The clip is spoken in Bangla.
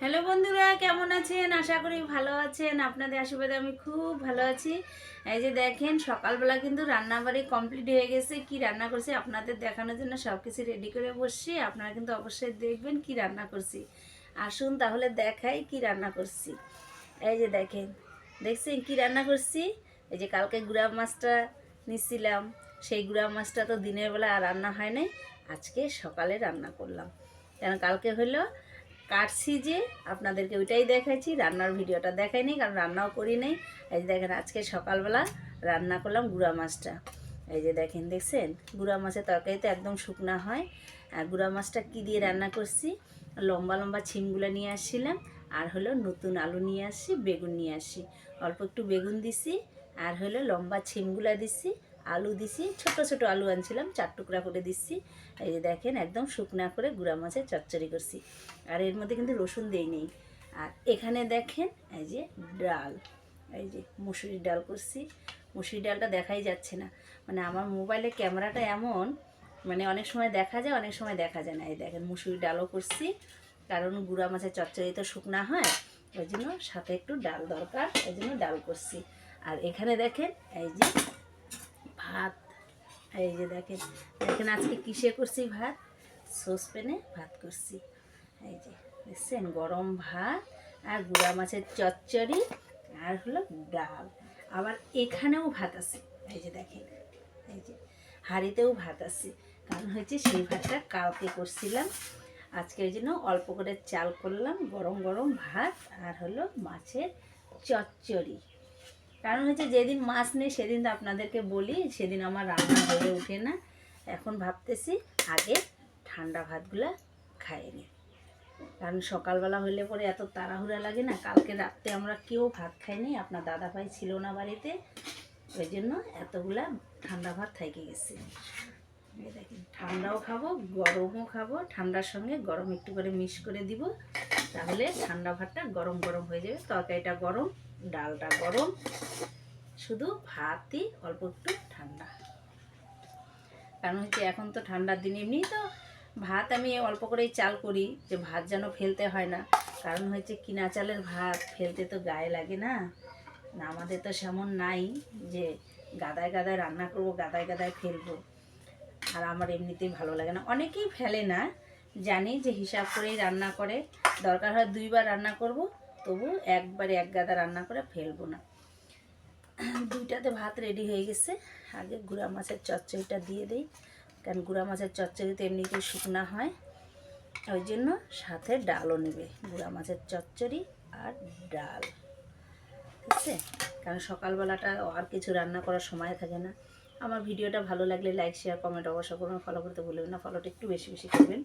হ্যালো বন্ধুরা, কেমন আছেন? আশা করি ভালো আছেন। আপনাদের আশীর্বাদে আমি খুব ভালো আছি। এই যে দেখেন, সকালবেলা কিন্তু রান্নাবাড়ি কমপ্লিট হয়ে গেছে। কি রান্না করছি আপনাদের দেখানোর জন্য সব কিছু রেডি করে বসছি। আপনারা কিন্তু অবশ্যই দেখবেন কি রান্না করছি। আসুন তাহলে দেখাই কি রান্না করছি। এই যে দেখেন, দেখছেন কি রান্না করছি? এই যে কালকে গুড়া মাছটা নিচ্ছিলাম সেই গুড়া মাছটা তো দিনের বেলা আর রান্না হয় নাই। আজকে সকালে রান্না করলাম। কারণ কালকে হলো কাটছি যে আপনাদেরকে ওইটাই দেখাইছি, রান্নার ভিডিওটা দেখাই দেখাইনি কারণ রান্নাও করি নাই। এই যে দেখেন, আজকে সকালবেলা রান্না করলাম গুড়া মাছটা। এই যে দেখেন, দেখছেন? গুড়া মাছের তরকারিতে একদম শুকনা হয়। আর গুড়া মাছটা কী দিয়ে রান্না করছি? লম্বা লম্বা ছিমগুলো নিয়ে আসছিলাম, আর হলো নতুন আলু নিয়ে আসছি, বেগুন নিয়ে আসি অল্প একটু বেগুন দিছি, আর হলো লম্বা ছিমগুলা দিছি আলু দিছি, ছোট ছোট আলু আনছিলাম, চার টুকরা করে দিচ্ছি। এই যে দেখেন, একদম শুকনা করে গুঁড়া মাছের চচ্চড়ি করছি। আর এর মধ্যে কিন্তু রসুন দেই নেই। আর এখানে দেখেন, এই যে ডাল, এই যে মুসুরির ডাল করছি। মুসুরির ডালটা দেখাই যাচ্ছে না। মানে আমার মোবাইলে ক্যামেরাটা এমন মানে অনেক সময় দেখা যায়, অনেক সময় দেখা যায় না। এই দেখেন, মুসুরির ডালও করছি। কারণ গুঁড়া মাছের চচ্চড়ি তো শুকনা হয়, ওই জন্য সাথে একটু ডাল দরকার ওই জন্য ডাল করছি। আর এখানে দেখেন, এই যে ভাত। এই যে দেখেন দেখেন আজকে কিসে করছি ভাত? সসপ্যানে ভাত করছি। এই যে, দেখছেন? গরম ভাত আর গুঁড়া মাছের চচ্চড়ি আর হলো ডাল। আবার এখানেও ভাত আছে। এই যে দেখেন, এই যে, হাঁড়িতেও ভাত আছে। কারণ হচ্ছে সেই ভাতটা কালকে করছিলাম। আজকে ওই জন্য অল্প করে চাল করলাম, গরম গরম ভাত আর হলো মাছের চচ্চড়ি। কারণ হচ্ছে যেদিন মাছ নেই, সেদিন তো আপনাদেরকে বলি, সেদিন আমার রান্না হয়ে ওঠে না। এখন ভাবতেছি আগে ঠান্ডা ভাতগুলো খাই নি কারণ সকালবেলা হলে পরে এত তাড়াহুড়া লাগে না, কালকে রাত্রে আমরা কেউ ভাত খাইনি, আপনার দাদা ভাই ছিল না বাড়িতে, ওই জন্য এতগুলা ঠান্ডা ভাত থেকে গেছে। দেখেন, ঠান্ডাও খাব, গরমও খাব, ঠান্ডার সঙ্গে গরম একটু করে মিক্স করে দিব, তাহলে ঠান্ডা ভাতটা গরম গরম হয়ে যাবে, তরকারিটা গরম। ডালটা গরম। শুধু ভাতই অল্প একটু ঠান্ডা। কারণ হচ্ছে এখন তো ঠান্ডার দিন, এমনি তো ভাত আমি অল্প করেই চাল করি, যে ভাত যেন ফেলতে হয় না। কারণ হচ্ছে কিনা চালের ভাত ফেলতে তো গায়ে লাগে না। আমাদের তো সেমন নাই যে গাদায় গাদায় রান্না করব, গাদায় গাদায় ফেলব। আর আমার এমনিতেই ভালো লাগে না। অনেকেই ফেলে না, জানি যে হিসাব করেই রান্না করে। দরকার হয় দুইবার রান্না করব তবু একবারে এক গাদা রান্না করে ফেলব না। দুইটাতে ভাত রেডি হয়ে গেছে। আগে গুঁড়া মাছের চচ্চড়িটা দিয়ে দিই। কারণ গুঁড়া মাছের চচ্চড়িতে এমনিতেই শুকনা হয়। ওই জন্য সাথে ডালও নেবে। গুঁড়া মাছের চচ্চড়ি আর ডাল। ঠিক আছে? কারণ সকালবেলাটা আর কিছু রান্না করার সময় থাকে না। আমার ভিডিওটা ভালো লাগলে লাইক শেয়ার কমেন্ট অবশ্য করবেন। ফলো করতে ভুলবেন না। ফলোটা একটু বেশি বেশি করবেন।